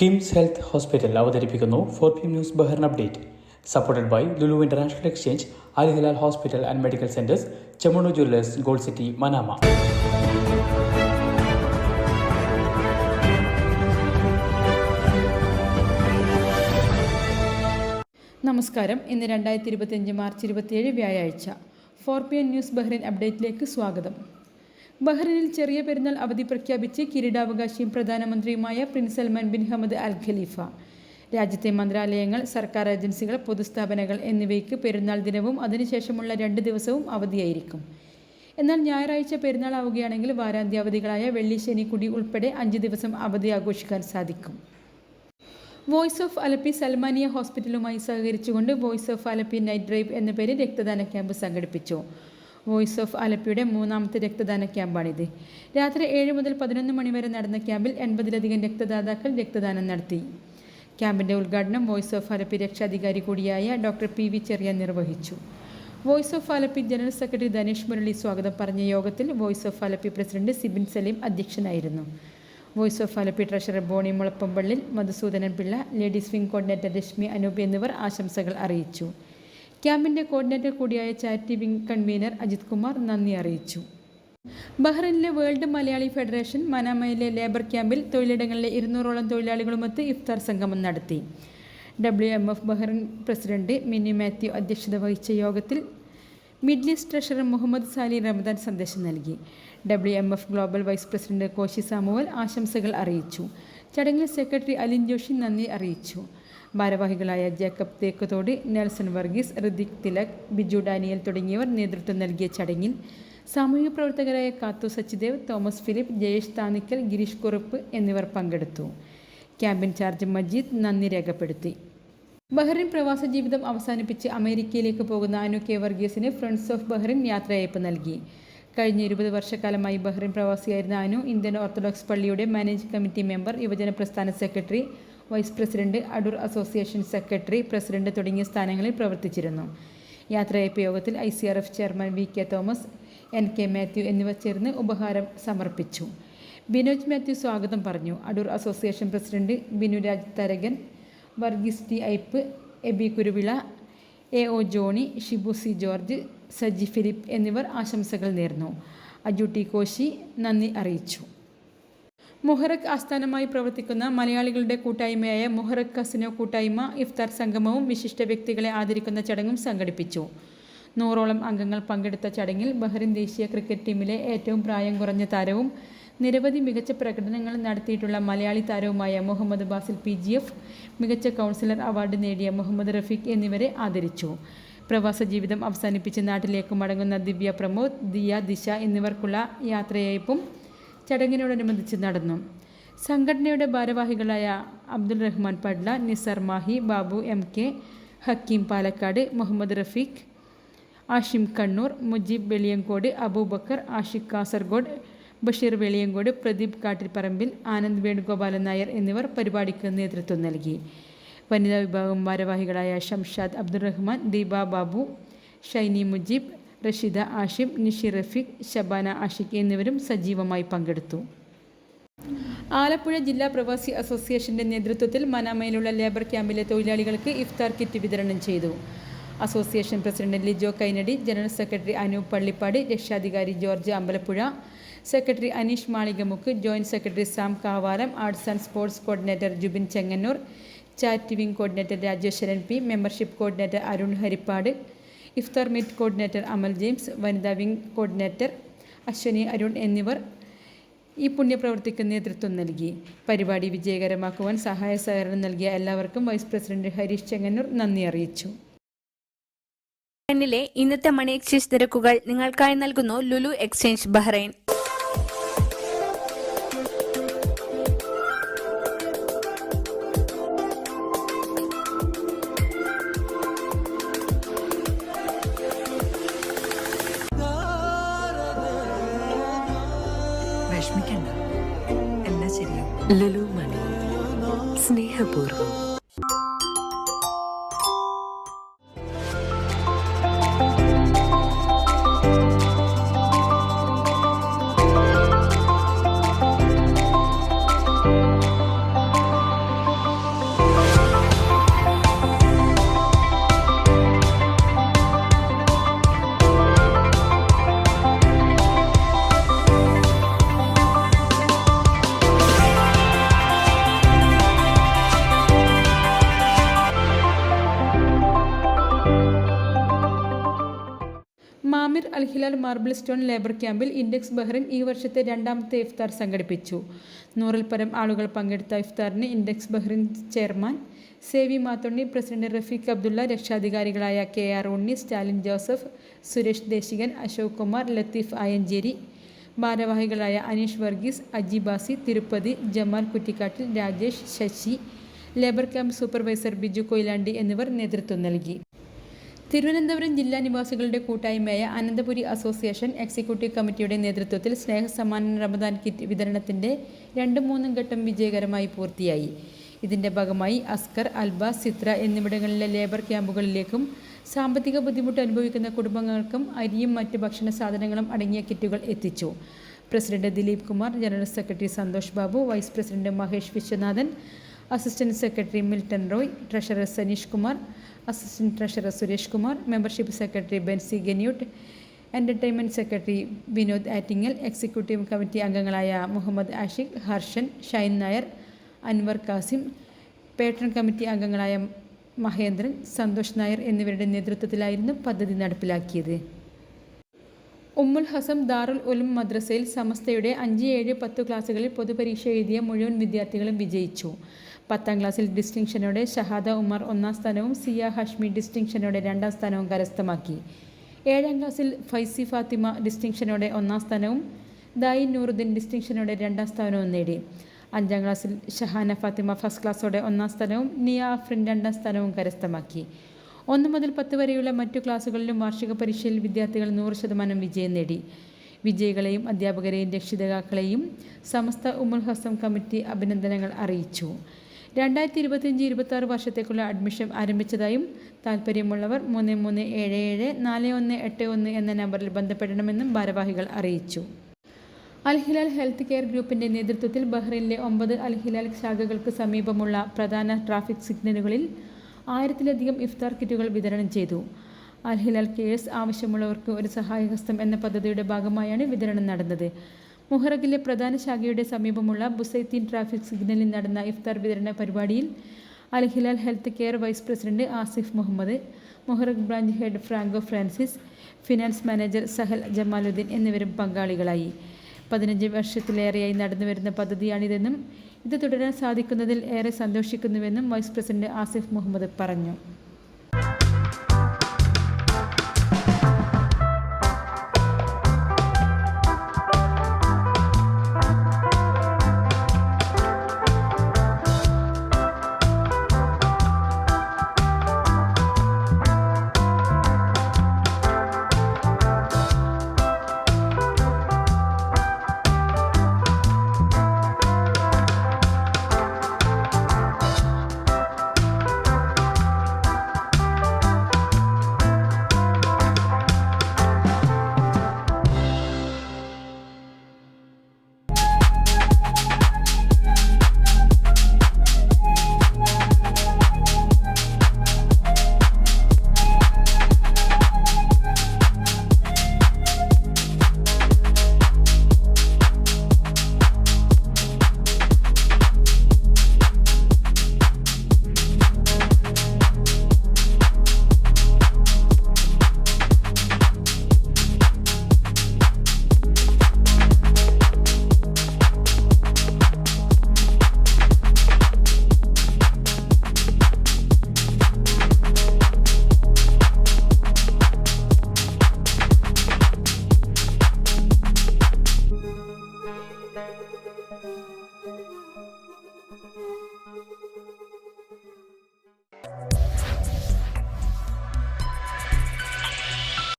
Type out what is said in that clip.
KIMS health hospital അവതരിപ്പിക്കുന്നു four P news Bahrain update. Supported by Lulu international exchange Al hospital and medical centres Chemmanur jewellers gold city Manama. നമസ്കാരം. ഇന്ന് രണ്ടായിരത്തി ഇരുപത്തിയഞ്ച് March ഇരുപത്തിയേഴ് വ്യാഴാഴ്ച. Four P N news Bahrain അപ്ഡേറ്റിലേക്ക് സ്വാഗതം. ബഹ്റൈനിൽ ചെറിയ പെരുന്നാൾ അവധി പ്രഖ്യാപിച്ച് കിരീടാവകാശിയും പ്രധാനമന്ത്രിയുമായ prince Salman bin Hamad Al Khalifa. രാജ്യത്തെ മന്ത്രാലയങ്ങൾ സർക്കാർ ഏജൻസികൾ പൊതുസ്ഥാപനങ്ങൾ എന്നിവയ്ക്ക് പെരുന്നാൾ ദിനവും അതിനുശേഷമുള്ള രണ്ട് ദിവസവും അവധിയായിരിക്കും. എന്നാൽ ഞായറാഴ്ച പെരുന്നാൾ ആവുകയാണെങ്കിൽ വാരാന്ത്യാവധികളായ വെള്ളി ശനി കുടി ഉൾപ്പെടെ അഞ്ച് ദിവസം അവധി ആഘോഷിക്കാൻ സാധിക്കും. വോയിസ് ഓഫ് അലപ്പി സൽമാനിയ ഹോസ്പിറ്റലുമായി സഹകരിച്ചുകൊണ്ട് voice of Alleppey night drive എന്ന പേരിൽ രക്തദാന ക്യാമ്പ് സംഘടിപ്പിച്ചു. വോയിസ് ഓഫ് അലപ്പിയുടെ മൂന്നാമത്തെ രക്തദാന ക്യാമ്പാണിത്. രാത്രി ഏഴ് മുതൽ പതിനൊന്ന് മണിവരെ നടന്ന ക്യാമ്പിൽ എൺപതിലധികം രക്തദാതാക്കൾ രക്തദാനം നടത്തി. ക്യാമ്പിന്റെ ഉദ്ഘാടനം വോയിസ് ഓഫ് ആലപ്പി രക്ഷാധികാരി കൂടിയായ ഡോക്ടർ പി വി ചെറിയ നിർവഹിച്ചു. Voice of Alleppey general secretary Dhanesh Murali സ്വാഗതം പറഞ്ഞ യോഗത്തിൽ voice of Alleppey president Sibin Saleem അധ്യക്ഷനായിരുന്നു. Voice of Alleppey treasurer Boney Mulappampallil Madhusoodanan Pillai ladies wing coordinator Reshmi Anoop എന്നിവർ ആശംസകൾ അറിയിച്ചു. ക്യാമ്പിന്റെ കോർഡിനേറ്റർ കൂടിയായ charity wing convener Ajith Kumar നന്ദി അറിയിച്ചു. ബഹ്റൈനിലെ വേൾഡ് മലയാളി ഫെഡറേഷൻ മനാമയിലെ ലേബർ ക്യാമ്പിൽ തൊഴിലിടങ്ങളിലെ ഇരുന്നൂറോളം തൊഴിലാളികളുമൊത്ത് ഇഫ്താർ സംഗമം നടത്തി. W M F Bahrain president Mini Mathew അധ്യക്ഷത വഹിച്ച യോഗത്തിൽ middle east treasurer Muhammad Sali Ramadan സന്ദേശം നൽകി. W M F global vice president Koshy Samuel ആശംസകൾ അറിയിച്ചു. ചടങ്ങിൽ സെക്രട്ടറി അലിൻ ജോഷി നന്ദി അറിയിച്ചു. ഭാരവാഹികളായ ജേക്കബ് തേക്കുതോടി നെൽസൺ വർഗീസ് ഋതിക് തിലക് ബിജു ഡാനിയൽ തുടങ്ങിയവർ നേതൃത്വം നൽകിയ ചടങ്ങിൽ സാമൂഹിക പ്രവർത്തകരായ കാത്തു സച്ചിദേവ് തോമസ് ഫിലിപ്പ് ജയേഷ് താനിക്കൽ ഗിരീഷ് കുറുപ്പ് എന്നിവർ പങ്കെടുത്തു. ക്യാമ്പിൻ ചാർജ് മജീദ് നന്ദി രേഖപ്പെടുത്തി. ബഹ്റിൻ പ്രവാസ ജീവിതം അവസാനിപ്പിച്ച് അമേരിക്കയിലേക്ക് പോകുന്ന അനു കെ വർഗീസിന് ഫ്രണ്ട്സ് ഓഫ് ബഹ്റിൻ യാത്രയയപ്പ് നൽകി. കഴിഞ്ഞ ഇരുപത് വർഷക്കാലമായി ബഹ്റിൻ പ്രവാസിയായിരുന്ന അനു ഇന്ത്യൻ ഓർത്തഡോക്സ് പള്ളിയുടെ മാനേജ് കമ്മിറ്റി മെമ്പർ യുവജന പ്രസ്ഥാന secretary vice president Adoor association secretary president തുടങ്ങിയ സ്ഥാനങ്ങളിൽ പ്രവർത്തിച്ചിരുന്നു. യാത്രയപ്പ് യോഗത്തിൽ I C R F chairman V K Thomas N K Mathew എന്നിവർ ചേർന്ന് ഉപഹാരം സമർപ്പിച്ചു. ബിനോജ് മാത്യു സ്വാഗതം പറഞ്ഞു. Adoor association president Binuraj Tharakan Varghese T Ipe Aby Kuruvila A O Johnny Shibu C George Saji Philip എന്നിവർ ആശംസകൾ നേർന്നു. അജു ടി കോശി നന്ദി അറിയിച്ചു. മുഹറക് ആസ്ഥാനമായി പ്രവർത്തിക്കുന്ന മലയാളികളുടെ കൂട്ടായ്മയായ മുഹറക് കസിനോ കൂട്ടായ്മ ഇഫ്താർ സംഗമവും വിശിഷ്ട വ്യക്തികളെ ആദരിക്കുന്ന ചടങ്ങും സംഘടിപ്പിച്ചു. നൂറോളം അംഗങ്ങൾ പങ്കെടുത്ത ചടങ്ങിൽ ബഹ്റിൻ ദേശീയ ക്രിക്കറ്റ് ടീമിലെ ഏറ്റവും പ്രായം കുറഞ്ഞ താരവും നിരവധി മികച്ച പ്രകടനങ്ങൾ നടത്തിയിട്ടുള്ള മലയാളി താരവുമായ Muhammad Basil P G F മികച്ച കൗൺസിലർ അവാർഡ് നേടിയ മുഹമ്മദ് റഫീഖ് എന്നിവരെ ആദരിച്ചു. പ്രവാസ ജീവിതം അവസാനിപ്പിച്ച് നാട്ടിലേക്ക് മടങ്ങുന്ന ദിവ്യ പ്രമോദ് ദിയ ദിശ എന്നിവർക്കുള്ള യാത്രയയപ്പും ചടങ്ങിനോടനുബന്ധിച്ച് നടന്നു. സംഘടനയുടെ ഭാരവാഹികളായ അബ്ദുൽ റഹ്മാൻ പഡ്ല നിസർ മാഹി ബാബു എം കെ ഹക്കീം പാലക്കാട് മുഹമ്മദ് റഫീഖ് ആഷിം കണ്ണൂർ മുജീബ് വെളിയങ്കോട് അബൂബക്കർ ആഷിഖ് കാസർഗോഡ് ബഷീർ വെളിയങ്കോട് പ്രദീപ് കാട്ടിൽപ്പറമ്പിൽ ആനന്ദ് വേണുഗോപാലൻ നായർ എന്നിവർ പരിപാടിക്ക് നേതൃത്വം നൽകി. വനിതാ വിഭാഗം ഭാരവാഹികളായ ഷംഷാദ് അബ്ദുറഹ്മാൻ ദീപ ബാബു ഷൈനി മുജീബ് റഷീദ ആഷിം നിഷി റഫീഖ് ഷബാന ആഷിഖ് എന്നിവരും സജീവമായി പങ്കെടുത്തു. ആലപ്പുഴ ജില്ലാ പ്രവാസി അസോസിയേഷന്റെ നേതൃത്വത്തിൽ മനാമയിലുള്ള ലേബർ ക്യാമ്പിലെ തൊഴിലാളികൾക്ക് ഇഫ്താർ കിറ്റ് വിതരണം ചെയ്തു. Association president Lijo Kainadi general secretary Anoop Pallippad രക്ഷാധികാരി George Ambalappuzha secretary Aneesh Malikamukku joint secretary Sam Kavalam arts and sports coordinator Jubin Chengannur chat wing coordinator Rajeswaran P membership coordinator Arun Haripad iftar meet coordinator Amal James വനിതാ wing coordinator Ashwini Arun എന്നിവർ ഈ പുണ്യപ്രവൃത്തിക്ക് നേതൃത്വം നൽകി. പരിപാടി വിജയകരമാക്കുവാൻ സഹായ സഹകരണം നൽകിയ എല്ലാവർക്കും വൈസ് പ്രസിഡന്റ് ഹരീഷ് ചെങ്ങന്നൂർ നന്ദി അറിയിച്ചു. ഇന്നത്തെ മണി എക്സ്ചേഞ്ച് നിരക്കുകൾ നിങ്ങൾക്കായി നൽകുന്നു Lulu exchange Bahrain. Lulu money. സ്നേഹപൂർവം. മാർബിൾ സ്റ്റോൺ ലേബർ ക്യാമ്പിൽ ഇൻഡെക്സ് ബഹ്റിൻ ഈ വർഷത്തെ രണ്ടാമത്തെ ഇഫ്താർ സംഘടിപ്പിച്ചു. നൂറിൽ പരം ആളുകൾ പങ്കെടുത്ത ഇഫ്താറിന് index Bahrain chairman Savi Mathunni president Rafeeq Abdulla രക്ഷാധികാരികളായ K R Unni Stalin Joseph Suresh ദേശികൻ Ashok Kumar Latheef Ayancheri ഭാരവാഹികളായ Aneesh Varghese Ajibasi Thirupathi Jamal Kuttikattil Rajesh Sasi labour camp supervisor Biju Koyilandy എന്നിവർ നേതൃത്വം നൽകി. തിരുവനന്തപുരം ജില്ലാ നിവാസികളുടെ കൂട്ടായ്മയായ അനന്തപുരി അസോസിയേഷൻ എക്സിക്യൂട്ടീവ് കമ്മിറ്റിയുടെ നേതൃത്വത്തിൽ സ്നേഹസമ്മാന റമദാൻ കിറ്റ് വിതരണത്തിന്റെ രണ്ടും മൂന്നും ഘട്ടം വിജയകരമായി പൂർത്തിയായി. ഇതിന്റെ ഭാഗമായി അസ്കർ അൽബ സിത്ര എന്നിവിടങ്ങളിലെ ലേബർ ക്യാമ്പുകളിലേക്കും സാമ്പത്തിക ബുദ്ധിമുട്ട് അനുഭവിക്കുന്ന കുടുംബങ്ങൾക്കും അരിയും മറ്റ് ഭക്ഷണ സാധനങ്ങളും അടങ്ങിയ കിറ്റുകൾ എത്തിച്ചു. President Dileep Kumar general secretary Santhosh Babu vice president Mahesh Viswanathan assistant secretary Milton Roy treasurer Saneesh Kumar assistant treasurer Suresh Kumar membership secretary Benzy ഗെന്യൂട്ട് entertainment secretary Vinod Attingal executive committee അംഗങ്ങളായ Muhammad Ashiq Harshan Shine Nair Anwar Kasim patron committee അംഗങ്ങളായ മഹേന്ദ്രൻ സന്തോഷ് നായർ എന്നിവരുടെ നേതൃത്വത്തിലായിരുന്നു പദ്ധതി നടപ്പിലാക്കിയത്. ഉമ്മുൽ Hazm ദാറുൽ ഉലും മദ്രസയിൽ സമസ്തയുടെ അഞ്ച് ഏഴ് പത്ത് ക്ലാസ്സുകളിൽ പൊതുപരീക്ഷ എഴുതിയ മുഴുവൻ വിദ്യാർത്ഥികളും വിജയിച്ചു. പത്താം ക്ലാസ്സിൽ ഡിസ്റ്റിങ്ഷനോടെ ഷഹാദ ഉമർ ഒന്നാം സ്ഥാനവും സിയ ഹഷ്മി ഡിസ്റ്റിങ്ഷനോടെ രണ്ടാം സ്ഥാനവും കരസ്ഥമാക്കി. ഏഴാം ക്ലാസ്സിൽ ഫൈസി ഫാത്തിമ ഡിസ്റ്റിങ്ഷനോടെ ഒന്നാം സ്ഥാനവും ദായി നൂറുദ്ദീൻ ഡിസ്റ്റിങ്ഷനോടെ രണ്ടാം സ്ഥാനവും നേടി. അഞ്ചാം ക്ലാസ്സിൽ ഷഹാന ഫാത്തിമ ഫസ്റ്റ് ക്ലാസ്സോടെ ഒന്നാം സ്ഥാനവും നിയ ആഫ്രിൻ രണ്ടാം സ്ഥാനവും കരസ്ഥമാക്കി. ഒന്ന് മുതൽ പത്ത് വരെയുള്ള മറ്റു ക്ലാസ്സുകളിലും വാർഷിക പരീക്ഷയിൽ വിദ്യാർത്ഥികൾ നൂറ് ശതമാനം വിജയം നേടി. വിജയികളെയും അധ്യാപകരെയും രക്ഷിതാക്കളെയും സമസ്ത ഉമുൽ ഹസം കമ്മിറ്റി അഭിനന്ദനങ്ങൾ അറിയിച്ചു. രണ്ടായിരത്തി ഇരുപത്തിയഞ്ച് ഇരുപത്തി വർഷത്തേക്കുള്ള അഡ്മിഷൻ ആരംഭിച്ചതായും താൽപ്പര്യമുള്ളവർ മൂന്ന് മൂന്ന് ഏഴ് ഏഴ് നാല് ഒന്ന് എട്ട് ഒന്ന് എന്ന നമ്പറിൽ ബന്ധപ്പെടണമെന്നും ഭാരവാഹികൾ അറിയിച്ചു. അൽഹിലാൽ ഹെൽത്ത് കെയർ ഗ്രൂപ്പിന്റെ നേതൃത്വത്തിൽ ബഹ്റൈനിലെ ഒമ്പത് അൽഹിലാൽ ശാഖകൾക്ക് സമീപമുള്ള പ്രധാന ട്രാഫിക് സിഗ്നലുകളിൽ ആയിരത്തിലധികം ഇഫ്താർ കിറ്റുകൾ വിതരണം ചെയ്തു. അൽഹിലാൽ കെയേഴ്സ് ആവശ്യമുള്ളവർക്ക് ഒരു സഹായഹസ്തം എന്ന പദ്ധതിയുടെ ഭാഗമായാണ് വിതരണം നടന്നത്. മുഹറഗിലെ പ്രധാന ശാഖയുടെ സമീപമുള്ള ബുസൈത്തീൻ ട്രാഫിക് സിഗ്നലിൽ നടന്ന ഇഫ്താർ വിതരണ പരിപാടിയിൽ Al Hilal health care vice president Asif Muhammad Muharraq branch head Franco Francis finance manager Sahal Jamaluddin എന്നിവരും പങ്കാളികളായി. പതിനഞ്ച് വർഷത്തിലേറെയായി നടന്നുവരുന്ന പദ്ധതിയാണിതെന്നും ഇത് തുടരാൻ സാധിക്കുന്നതിൽ ഏറെ സന്തോഷിക്കുന്നുവെന്നും വൈസ് പ്രസിഡന്റ് ആസിഫ് മുഹമ്മദ് പറഞ്ഞു.